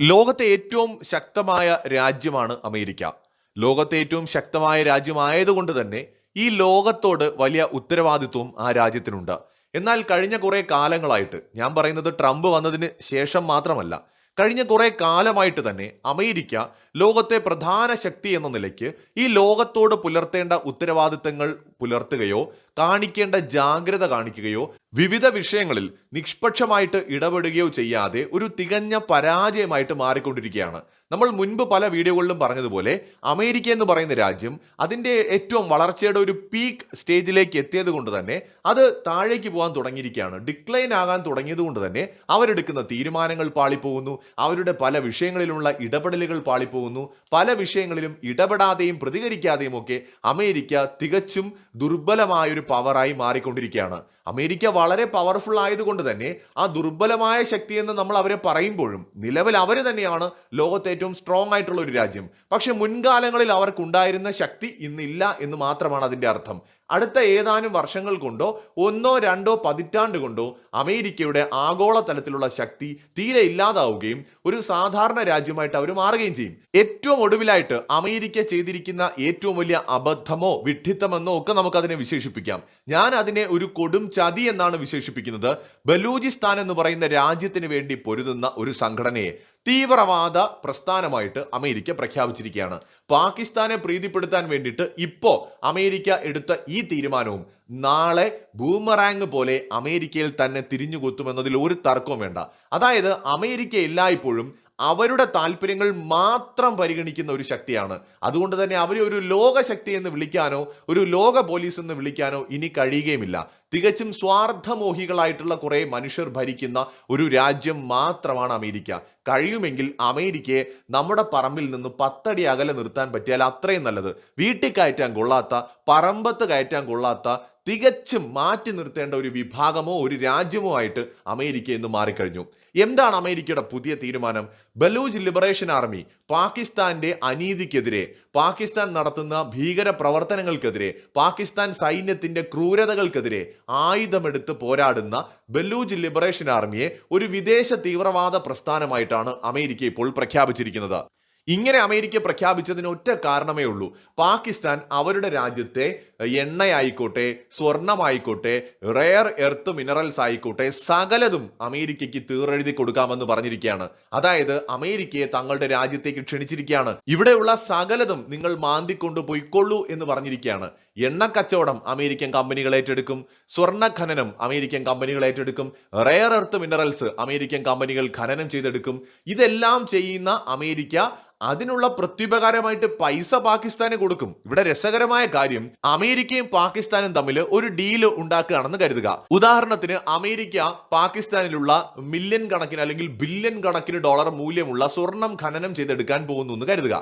ലോകത്തെ ഏറ്റവും ശക്തമായ രാജ്യമാണ് അമേരിക്ക. ലോകത്തെ ഏറ്റവും ശക്തമായ രാജ്യമായതുകൊണ്ട് തന്നെ ഈ ലോകത്തോട് വലിയ ഉത്തരവാദിത്വം ആ രാജ്യത്തിനുണ്ട്. എന്നാൽ കഴിഞ്ഞ കുറെ കാലങ്ങളായിട്ട് ഞാൻ പറയുന്നത് ട്രംപ് വന്നതിന് ശേഷം മാത്രമല്ല കഴിഞ്ഞ കുറെ കാലമായിട്ട് തന്നെ അമേരിക്ക ലോകത്തെ പ്രധാന ശക്തി എന്ന നിലയ്ക്ക് ഈ ലോകത്തോട് പുലർത്തേണ്ട ഉത്തരവാദിത്തങ്ങൾ പുലർത്തുകയോ കാണിക്കേണ്ട ജാഗ്രത കാണിക്കുകയോ വിവിധ വിഷയങ്ങളിൽ നിഷ്പക്ഷമായിട്ട് ഇടപെടുകയോ ചെയ്യാതെ ഒരു തികഞ്ഞ പരാജയമായിട്ട് മാറിക്കൊണ്ടിരിക്കുകയാണ്. നമ്മൾ മുൻപ് പല വീഡിയോകളിലും പറഞ്ഞതുപോലെ അമേരിക്ക എന്ന് പറയുന്ന രാജ്യം അതിന്റെ ഏറ്റവും വളർച്ചയുടെ ഒരു പീക്ക് സ്റ്റേജിലേക്ക് എത്തിയത് കൊണ്ട് തന്നെ അത് താഴേക്ക് പോകാൻ തുടങ്ങിയിരിക്കുകയാണ്. ഡിക്ലൈൻ ആകാൻ തുടങ്ങിയത് കൊണ്ട് തന്നെ അവരെടുക്കുന്ന തീരുമാനങ്ങൾ പാളിപ്പോകുന്നു. അവരുടെ പല വിഷയങ്ങളിലുള്ള ഇടപെടലുകൾ പാളിപ്പോകുന്നു. പല വിഷയങ്ങളിലും ഇടപെടാതെയും പ്രതികരിക്കാതെയും ഒക്കെ അമേരിക്ക തികച്ചും ദുർബലമായ ഒരു പവറായി മാറിക്കൊണ്ടിരിക്കുകയാണ്. അമേരിക്ക വളരെ പവർഫുൾ ആയതുകൊണ്ട് തന്നെ ആ ദുർബലമായ ശക്തി എന്ന് നമ്മൾ അവരെ പറയുമ്പോഴും നിലവിൽ അവർ തന്നെയാണ് ലോകത്തെ ഏറ്റവും സ്ട്രോങ് ആയിട്ടുള്ള ഒരു രാജ്യം. പക്ഷെ മുൻകാലങ്ങളിൽ അവർക്കുണ്ടായിരുന്ന ശക്തി ഇന്നില്ല എന്ന് മാത്രമാണ് അതിന്റെ അർത്ഥം. അടുത്ത ഏതാനും വർഷങ്ങൾ കൊണ്ടോ ഒന്നോ രണ്ടോ പതിറ്റാണ്ട് കൊണ്ടോ അമേരിക്കയുടെ ആഗോളതലത്തിലുള്ള ശക്തി തീരെ ഇല്ലാതാവുകയും ഒരു സാധാരണ രാജ്യമായിട്ട് അവർ മാറുകയും ചെയ്യും. ഏറ്റവും ഒടുവിലായിട്ട് അമേരിക്ക ചെയ്തിരിക്കുന്ന ഏറ്റവും വലിയ അബദ്ധമോ വിഡ്ഢിത്തമെന്നോ ഒക്കെ നമുക്കതിനെ വിശേഷിപ്പിക്കാം. ഞാൻ അതിനെ ഒരു കൊടും ചതി എന്നാണ് വിശേഷിപ്പിക്കുന്നത്. ബലൂചിസ്ഥാൻ എന്ന് പറയുന്ന രാജ്യത്തിന് വേണ്ടി പൊരുതുന്ന ഒരു സംഘടനയെ തീവ്രവാദ പ്രസ്ഥാനമായിട്ട് അമേരിക്ക പ്രഖ്യാപിച്ചിരിക്കുകയാണ്. പാകിസ്ഥാനെ പ്രീതിപ്പെടുത്താൻ വേണ്ടിയിട്ട് ഇപ്പോൾ അമേരിക്ക എടുത്ത ഈ തീരുമാനവും നാളെ ബൂമറാങ് പോലെ അമേരിക്കയിൽ തന്നെ തിരിഞ്ഞു കൊത്തുമെന്നതിൽ ഒരു തർക്കവും വേണ്ട. അതായത് അമേരിക്ക എല്ലായ്പ്പോഴും അവരുടെ താല്പര്യങ്ങൾ മാത്രം പരിഗണിക്കുന്ന ഒരു ശക്തിയാണ്. അതുകൊണ്ട് തന്നെ അവരെ ഒരു ലോകശക്തി എന്ന് വിളിക്കാനോ ഒരു ലോക പോലീസ് എന്ന് വിളിക്കാനോ ഇനി കഴിയുകയുമില്ല. തികച്ചും സ്വാർത്ഥമോഹികളായിട്ടുള്ള കുറെ മനുഷ്യർ ഭരിക്കുന്ന ഒരു രാജ്യം മാത്രമാണ് അമേരിക്ക. കഴിയുമെങ്കിൽ അമേരിക്കയെ നമ്മുടെ പറമ്പിൽ നിന്ന് പത്തടി അകലെ നിർത്താൻ പറ്റിയാൽ അത്രയും നല്ലത്. വീട്ടിൽ കയറ്റാൻ കൊള്ളാത്ത പറമ്പത്ത് കയറ്റാൻ കൊള്ളാത്ത തികച്ചും മാറ്റി നിർത്തേണ്ട ഒരു വിഭാഗമോ ഒരു രാജ്യമോ ആയിട്ട് അമേരിക്ക ഇന്ന് മാറിക്കഴിഞ്ഞു. എന്താണ് അമേരിക്കയുടെ പുതിയ തീരുമാനം? ബലൂജ് ലിബറേഷൻ ആർമി പാകിസ്ഥാന്റെ അനീതിക്കെതിരെ പാകിസ്ഥാൻ നടത്തുന്ന ഭീകര പ്രവർത്തനങ്ങൾക്കെതിരെ പാകിസ്ഥാൻ സൈന്യത്തിന്റെ ക്രൂരതകൾക്കെതിരെ ആയുധമെടുത്ത് പോരാടുന്ന ബലൂജ് ലിബറേഷൻ ആർമിയെ ഒരു വിദേശ തീവ്രവാദ പ്രസ്ഥാനമായിട്ടാണ് അമേരിക്ക ഇപ്പോൾ പ്രഖ്യാപിച്ചിരിക്കുന്നത്. ഇങ്ങനെ അമേരിക്ക പ്രഖ്യാപിച്ചതിന് ഒറ്റ കാരണമേ ഉള്ളൂ. പാകിസ്ഥാൻ അവരുടെ രാജ്യത്തെ എണ്ണയായിക്കോട്ടെ സ്വർണമായിക്കോട്ടെ റെയർ എർത്ത് മിനറൽസ് ആയിക്കോട്ടെ സകലതും അമേരിക്കയ്ക്ക് തീറെഴുതി കൊടുക്കാമെന്ന് പറഞ്ഞിരിക്കുകയാണ്. അതായത് അമേരിക്കയെ തങ്ങളുടെ രാജ്യത്തേക്ക് ക്ഷണിച്ചിരിക്കുകയാണ്. ഇവിടെയുള്ള സകലതും നിങ്ങൾ മാന്തിക്കൊണ്ട് പൊയ്ക്കൊള്ളൂ എന്ന് പറഞ്ഞിരിക്കുകയാണ്. എണ്ണ കച്ചവടം അമേരിക്കൻ കമ്പനികൾ ഏറ്റെടുക്കും. സ്വർണ ഖനനം അമേരിക്കൻ കമ്പനികൾ ഏറ്റെടുക്കും. റെയർ എർത്ത് മിനറൽസ് അമേരിക്കൻ കമ്പനികൾ ഖനനം ചെയ്തെടുക്കും. ഇതെല്ലാം ചെയ്യുന്ന അമേരിക്ക അതിനുള്ള പ്രത്യുപകാരമായിട്ട് പൈസ പാകിസ്ഥാന് കൊടുക്കും. ഇവിടെ രസകരമായ കാര്യം അമേരിക്കയും പാകിസ്ഥാനും തമ്മിൽ ഒരു ഡീൽ ഉണ്ടാക്കുകയാണെന്ന് കരുതുക. ഉദാഹരണത്തിന് അമേരിക്ക പാകിസ്ഥാനിലുള്ള മില്യൺ കണക്കിന് അല്ലെങ്കിൽ ബില്യൺ കണക്കിന് ഡോളർ മൂല്യമുള്ള സ്വർണം ഖനനം ചെയ്തെടുക്കാൻ പോകുന്നു എന്ന് കരുതുക.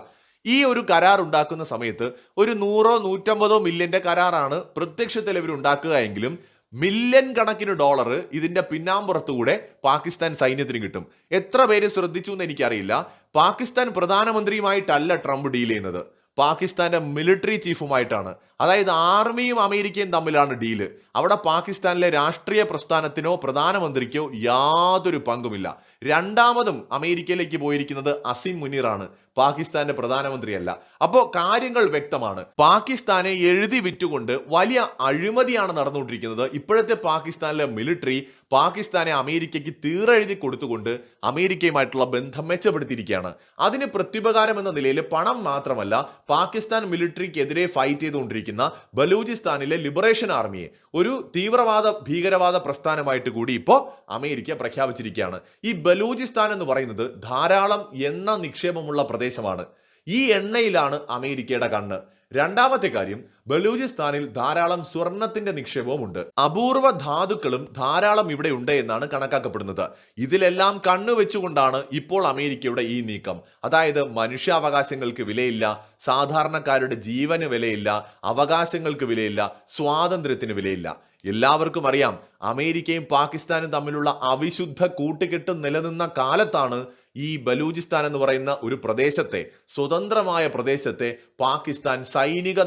ഈ ഒരു കരാർ ഉണ്ടാക്കുന്ന സമയത്ത് ഒരു നൂറോ നൂറ്റമ്പതോ മില്യന്റെ കരാറാണ് പ്രത്യക്ഷത്തിൽ ഇവർ ഉണ്ടാക്കുക എങ്കിലും മില്യൺ കണക്കിന് ഡോളർ ഇതിന്റെ പിന്നാമ്പുറത്തുകൂടെ പാകിസ്ഥാൻ സൈന്യത്തിന് കിട്ടും. എത്ര പേര് ശ്രദ്ധിച്ചു എന്ന് എനിക്കറിയില്ല. പാകിസ്ഥാൻ പ്രധാനമന്ത്രിയുമായിട്ടല്ല ട്രംപ് ഡീൽ ചെയ്യുന്നത്. പാകിസ്ഥാന്റെ മിലിറ്ററി ചീഫുമായിട്ടാണ്. അതായത് ആർമിയും അമേരിക്കയും തമ്മിലാണ് ഡീൽ അവിടെ പാകിസ്ഥാനിലെ രാഷ്ട്രീയ പ്രസ്ഥാനത്തിനോ പ്രധാനമന്ത്രിക്കോ യാതൊരു പങ്കുമില്ല. രണ്ടാമതും അമേരിക്കയിലേക്ക് പോയിരിക്കുന്നത് അസിം മുനീറാണ് പാകിസ്ഥാന്റെ പ്രധാനമന്ത്രിയല്ല. അപ്പോൾ കാര്യങ്ങൾ വ്യക്തമാണ്. പാകിസ്ഥാനെ എഴുതി വിറ്റുകൊണ്ട് വലിയ അഴിമതിയാണ് നടന്നുകൊണ്ടിരിക്കുന്നത്. ഇപ്പോഴത്തെ പാകിസ്ഥാനിലെ മിലിറ്ററി പാകിസ്ഥാനെ അമേരിക്കയ്ക്ക് തീറെഴുതി കൊടുത്തുകൊണ്ട് അമേരിക്കയുമായിട്ടുള്ള ബന്ധം മെച്ചപ്പെടുത്തിയിരിക്കുകയാണ്. അതിന് പ്രത്യുപകാരം എന്ന നിലയിൽ പണം മാത്രമല്ല പാകിസ്ഥാൻ മിലിറ്ററിക്കെതിരെ ഫൈറ്റ് ചെയ്തുകൊണ്ടിരിക്കുന്ന ബലൂചിസ്ഥാനിലെ ലിബറേഷൻ ആർമിയെ ഒരു തീവ്രവാദ ഭീകരവാദ പ്രസ്ഥാനമായിട്ട് കൂടി ഇപ്പോൾ അമേരിക്ക പ്രഖ്യാപിച്ചിരിക്കുകയാണ്. ഈ ബലൂചിസ്ഥാൻ എന്ന് പറയുന്നത് ധാരാളം എണ്ണ നിക്ഷേപമുള്ള പ്രദേശമാണ്. ഈ എണ്ണയിലാണ് അമേരിക്കയുടെ കണ്ണ്. രണ്ടാമത്തെ കാര്യം ബലൂചിസ്ഥാനിൽ ധാരാളം സ്വർണത്തിന്റെ നിക്ഷേപവുമുണ്ട്. അപൂർവ ധാതുക്കളും ധാരാളം ഇവിടെ ഉണ്ട് എന്നാണ് കണക്കാക്കപ്പെടുന്നത്. ഇതിലെല്ലാം കണ്ണുവെച്ചുകൊണ്ടാണ് ഇപ്പോൾ അമേരിക്കയുടെ ഈ നീക്കം. അതായത് മനുഷ്യാവകാശങ്ങൾക്ക് വിലയില്ല സാധാരണക്കാരുടെ ജീവന് വിലയില്ല അവകാശങ്ങൾക്ക് വിലയില്ല സ്വാതന്ത്ര്യത്തിന് വിലയില്ല. എല്ലാവർക്കും അറിയാം അമേരിക്കയും പാകിസ്ഥാനും തമ്മിലുള്ള അവിശുദ്ധ കൂട്ടുകെട്ട് നിലനിന്ന കാലത്താണ് ഈ ബലൂചിസ്ഥാൻ എന്ന് പറയുന്ന ഒരു പ്രദേശത്തെ സ്വതന്ത്രമായ പ്രദേശത്തെ പാകിസ്ഥാൻ സൈനിക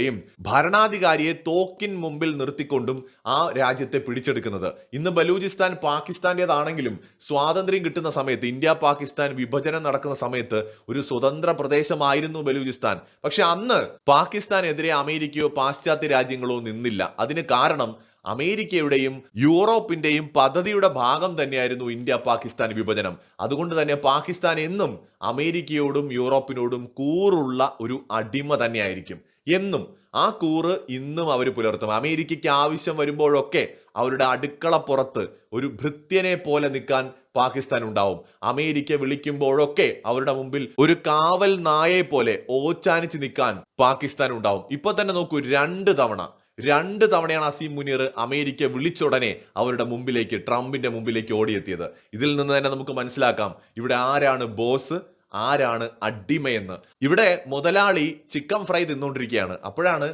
നടപടിയിലൂടെയും ഭരണാധികാരിയെ തോക്കിൻ മുമ്പിൽ നിർത്തിക്കൊണ്ടും ആ രാജ്യത്തെ പിടിച്ചെടുക്കുന്നത്. ഇന്ന് ബലൂചിസ്ഥാൻ പാകിസ്ഥാന്റേതാണെങ്കിലും സ്വാതന്ത്ര്യം കിട്ടുന്ന സമയത്ത് ഇന്ത്യ പാകിസ്ഥാൻ വിഭജനം നടക്കുന്ന സമയത്ത് ഒരു സ്വതന്ത്ര പ്രദേശമായിരുന്നു ബലൂചിസ്ഥാൻ. പക്ഷെ അന്ന് പാകിസ്ഥാനെതിരെ അമേരിക്കയോ പാശ്ചാത്യ രാജ്യങ്ങളോ നിന്നില്ല. അതിന് കാരണം അമേരിക്കയുടെയും യൂറോപ്പിന്റെയും പദ്ധതിയുടെ ഭാഗം തന്നെയായിരുന്നു ഇന്ത്യ പാകിസ്ഥാൻ വിഭജനം. അതുകൊണ്ട് തന്നെ പാകിസ്ഥാൻ എന്നും അമേരിക്കയോടും യൂറോപ്പിനോടും കൂറുള്ള ഒരു അടിമ തന്നെയായിരിക്കും. എന്നും ആ കൂറ് ഇന്നും അവർ പുലർത്തും. അമേരിക്കയ്ക്ക് ആവശ്യം വരുമ്പോഴൊക്കെ അവരുടെ അടുക്കള പുറത്ത് ഒരു ഭൃത്യനെ പോലെ നിൽക്കാൻ പാകിസ്ഥാൻ ഉണ്ടാവും. അമേരിക്ക വിളിക്കുമ്പോഴൊക്കെ അവരുടെ മുമ്പിൽ ഒരു കാവൽ നായെ പോലെ ഓച്ചാനിച്ച് നിൽക്കാൻ പാകിസ്ഥാൻ ഉണ്ടാവും. ഇപ്പൊ തന്നെ നോക്കൂ രണ്ട് തവണ രണ്ട് തവണയാണ് അസീം മുനീർ അമേരിക്ക വിളിച്ചുടനെ അവരുടെ മുമ്പിലേക്ക് ട്രംപിന്റെ മുമ്പിലേക്ക് ഓടിയെത്തിയത്. ഇതിൽ നിന്ന് തന്നെ നമുക്ക് മനസ്സിലാക്കാം ഇവിടെ ആരാണ് ബോസ് ആരാണ് അടിമയെന്ന്. ഇവിടെ മുതലാളി ചിക്കൻ ഫ്രൈ തിന്നുകൊണ്ടിരിക്കുകയാണ് അപ്പോഴാണ്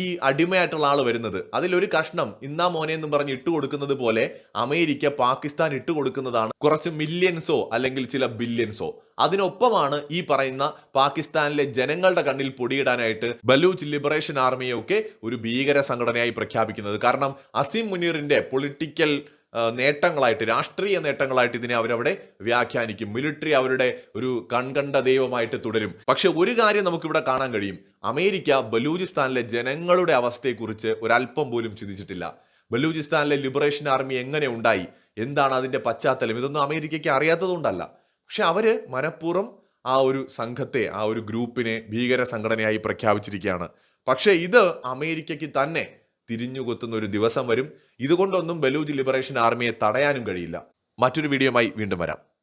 ഈ അടിമയായിട്ടുള്ള ആൾ വരുന്നത്. അതിലൊരു കഷ്ണം ഇന്നാ മോനെ എന്ന് പറഞ്ഞ് ഇട്ട് കൊടുക്കുന്നത് പോലെ അമേരിക്ക പാകിസ്ഥാൻ ഇട്ട് കൊടുക്കുന്നതാണ് കുറച്ച് മില്യൻസോ അല്ലെങ്കിൽ ചില ബില്യൻസോ അതിനൊപ്പമാണ് ഈ പറയുന്ന പാകിസ്ഥാനിലെ ജനങ്ങളുടെ കണ്ണിൽ പൊടിയിടാനായിട്ട് ബലൂച്ച് ലിബറേഷൻ ആർമിയെ ഒക്കെ ഒരു ഭീകര സംഘടനയായി പ്രഖ്യാപിക്കുന്നത്. കാരണം അസീം മുനീറിന്റെ പൊളിറ്റിക്കൽ നേട്ടങ്ങളായിട്ട് രാഷ്ട്രീയ നേട്ടങ്ങളായിട്ട് ഇതിനെ അവരവിടെ വ്യാഖ്യാനിക്കും. മിലിറ്ററി അവരുടെ ഒരു കൺകണ്ട ദൈവമായിട്ട് തുടരും. പക്ഷെ ഒരു കാര്യം നമുക്കിവിടെ കാണാൻ കഴിയും. അമേരിക്ക ബലൂചിസ്ഥാനിലെ ജനങ്ങളുടെ അവസ്ഥയെക്കുറിച്ച് ഒരല്പം പോലും ചിന്തിച്ചിട്ടില്ല. ബലൂചിസ്ഥാനിലെ ലിബറേഷൻ ആർമി എങ്ങനെ ഉണ്ടായി? എന്താണ് അതിന്റെ പശ്ചാത്തലം? ഇതൊന്നും അമേരിക്കയ്ക്ക് അറിയാത്തതുകൊണ്ടല്ല. പക്ഷെ അവർ മനഃപൂർവം ആ ഒരു സംഘത്തെ ആ ഒരു ഗ്രൂപ്പിനെ ഭീകര സംഘടനയായി പ്രഖ്യാപിച്ചിരിക്കുകയാണ്. പക്ഷേ ഇത് അമേരിക്കയ്ക്ക് തന്നെ തിരിഞ്ഞുകൊത്തുന്ന ഒരു ദിവസം വരും. ഇതുകൊണ്ടൊന്നും ബലൂജ് ലിബറേഷൻ ആർമിയെ തടയാനും കഴിയില്ല. മറ്റൊരു വീഡിയോയുമായി വീണ്ടും വരാം.